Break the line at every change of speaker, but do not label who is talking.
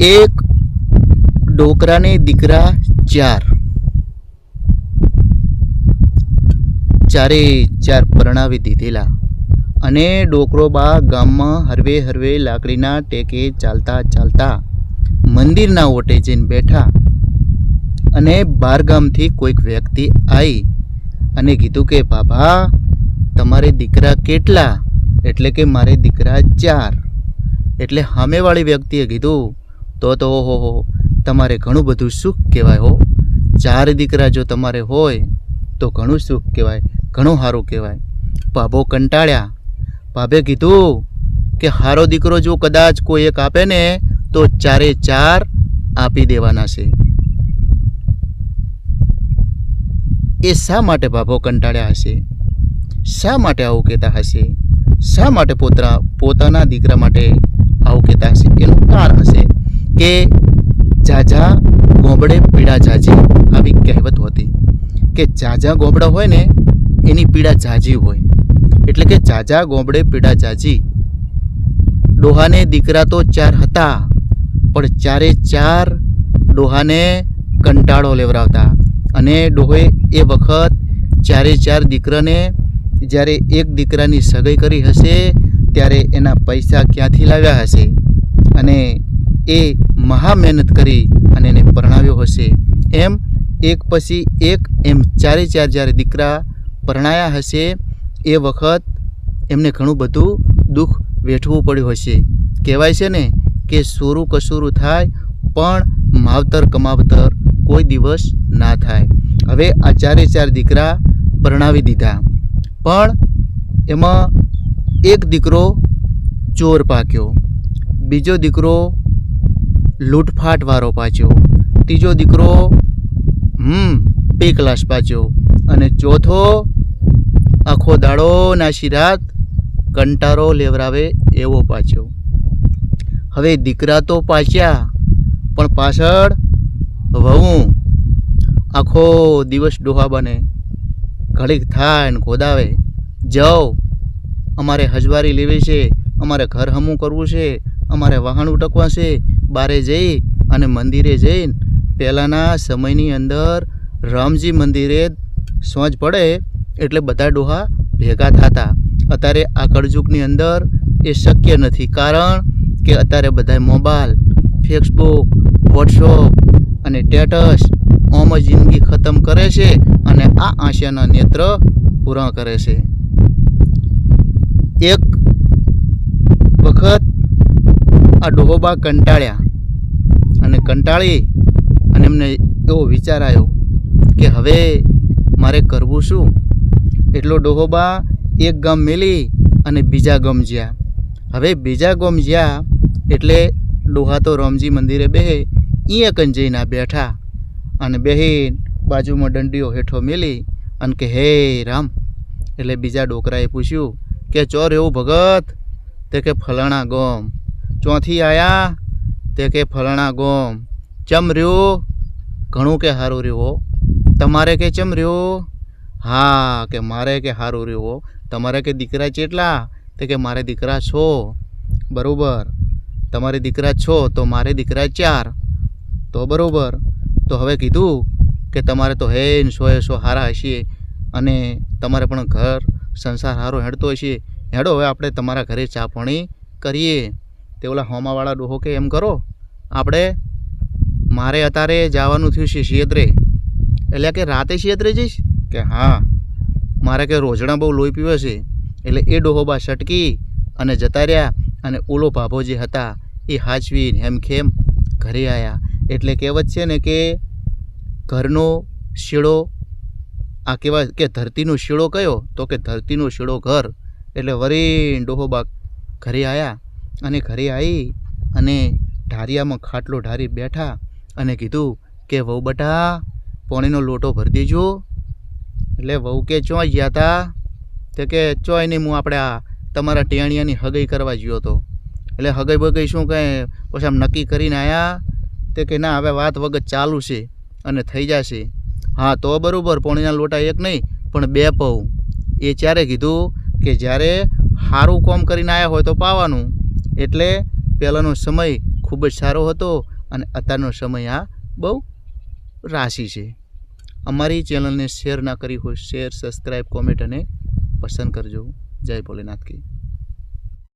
એક ડોકરાને દીકરા ચાર. ચારે ચાર પરણાવી દીધેલા અને ડોકરો બા ગામમાં હરવે હરવે લાકડીના ટેકે ચાલતા ચાલતા મંદિરના ઓટે જઈને બેઠા અને બારગામથી કોઈક વ્યક્તિ આવી અને કીધું કે, બાબા, તમારે દીકરા કેટલા? એટલે કે મારે દીકરા ચાર. એટલે સામેવાળી વ્યક્તિએ કીધું, તો તો ઓહો હો, તમારે ઘણું બધું સુખ કહેવાય, હો. ચાર દીકરા જો તમારે હોય, તો ઘણું સુખ કહેવાય, ઘણું સારું કહેવાય. ભાભો કંટાળ્યા. ભાભે કીધું કે, હારો દીકરો જો કદાચ કોઈ એક આપે ને, તો ચારે ચાર આપી દેવાના છે. એ શા માટે ભાભો કંટાળ્યા હશે? શા માટે આવું કહેતા હશે? શા માટે પોતા પોતાના દીકરા માટે આવું કહેતા હશે? એનું કારણ હશે કે જાજા ગોબડે પીડા જાજી આવી કહેવત હતી. કે જાજા ગોબડા હોય ને, એની પીડા જાજી હોય. એટલે કે જાજા ગોબડે પીડા જાજી. ડોહાને દીકરા તો ચાર હતા, પણ ચારે ચાર ડોહાને કંટાળો લેવરાવતા અને ડોહે એ વખત ચારે ચાર દીકરાને, જ્યારે એક દીકરાની સગાઈ કરી હશે, ત્યારે એના પૈસા ક્યાંથી લાવ્યા હશે? અને એ મહા મહેનત કરી અને એને પરણાવ્યો હશે. એમ એક પછી એક એમ ચારે ચાર જ્યારે દીકરા પરણાયા હશે, એ વખત એમને ઘણું બધું દુઃખ વેઠવું પડ્યું હશે. કહેવાય છે ને કે સોરું કસૂરું થાય, પણ માવતર કમાવતર કોઈ દિવસ ના થાય. હવે આ ચારે ચાર દીકરા પરણાવી દીધા. પણ એમાં એક દીકરો ચોર પાક્યો. બીજો દીકરો લૂંટફાટવાળો પાછો. ત્રીજો દીકરો, હમ બે ક્લાસ પાછો. અને ચોથો આખો દાડો નાશી રાત કંટારો લેવરાવે એવો પાછો. હવે દીકરા તો પાછ્યા, પણ પાછળ વહુ આખો દિવસ ડોહા બને. ઘડીક થાય ને ખોદાવે. જાઓ. અમારે હજવારી લેવી છે. અમારે ઘર હમું કરવું છે. અમારે વાહન ઉટકવા છે. બારે જઈ અને મંદિરે જઈને પહેલાંના સમયની અંદર રામજી મંદિરે સોંજ પડે એટલે બધા ડોહા ભેગા થતા. અત્યારે આ કળજુગની અંદર એ શક્ય નથી. કારણ કે અત્યારે બધા મોબાઈલ ફેસબુક વોટ્સઅપ અને ટેટસ ઓમ જિંદગી ખતમ કરે છે અને આ આશયાના નેત્ર પૂરા કરે છે. એક વખત આ ડોહોબા કંટાળ્યા અને કંટાળી અને એમને એવો વિચાર આવ્યો કે હવે મારે કરવું શું? એટલો ડોહોબા એક ગામ મેલી અને બીજા ગામ જ્યાં. હવે બીજા ગામ જ્યાં એટલે ડોહા તો રામજી મંદિરે બેહે અહીંયા કન જઈને બેઠા અને બહેન બાજુમાં દંડીઓ હેઠો મેલી અને કે, હે, રામ. એટલે બીજા ડોકરાએ પૂછ્યું, કે ચોર એવું ભગત? તે કે, ફલાણા ગોમ. ચોથી આયા, તે કે, ફલાણા ગોમ. ચમ રહ્યું? ઘણું કે સારું રહ્યું તમારે કે ચમ રહ્યું? હા, કે મારે કે સારું રહ્યું તમારે કે દીકરા ચેટલા તે કે, મારે દીકરા છો. બરાબર. તમારે દીકરા છો તો મારે દીકરા ચાર. તો બરાબર. તો હવે કીધું કે તમારે તો હે સો એ સો હારા હશે અને તમારે પણ ઘર સંસાર સારો હેડતો હશે. હેડો હવે આપણે તમારા ઘરે ચા પાણી કરીએ. તે ઓલા હોમાવાળા ડોહો કે એમ કરો, આપણે મારે અત્યારે જવાનું થયું છે શિયત્રે એટલે કે રાતે શિયત્રે જઈશ? કે હા. મારે કે રોજણા બહુ લોહી પીવે છે. એટલે એ ડોહોબા સટકી અને જતા રહ્યા અને ઓલો ભાભો જે હતા એ હાચવીને હેમખેમ ઘરે આવ્યા એટલે કહેવત છે ને કે ઘરનો શીળો, આ કહેવાય કે ધરતીનો શીળો કયો? તો કે ધરતીનો શીળો ઘર. એટલે વરી ડોહોબા ઘરે આવ્યા અને ઘરે આવી અને ઢારિયામાં ખાટલો ઢારી બેઠા અને કીધું કે, વહુ બટા, પોણીનો લોટો ભરી દેજો. એટલે વહુ કે, ચોય ગયા હતા તો કે, ચોય નહીં, હું આપણે આ તમારા ટેણિયાની હગાઈ કરવા ગયો હતો એટલે હગાઈ બગઈ શું કંઈ પછી આમ નક્કી કરીને આવ્યા તે કે ના, હવે વાત વગર ચાલુ છે અને થઈ જશે. હા, તો બરાબર, પોણીના લોટા એક નહીં, પણ બે પૌ એ ત્યારે કીધું કે જ્યારે સારું કોમ કરીને આવ્યા હોય તો પાવાનું. એટલે પહેલાંનો સમય ખૂબ જ સારો હતો અને અત્યારનો સમય આ બહુ રાશિ છે. અમારી ચેનલને શેર ના કરી હોય, શેર સબસ્ક્રાઈબ કોમેન્ટ અને પસંદ કરજો. જય ભોલેનાથ કી.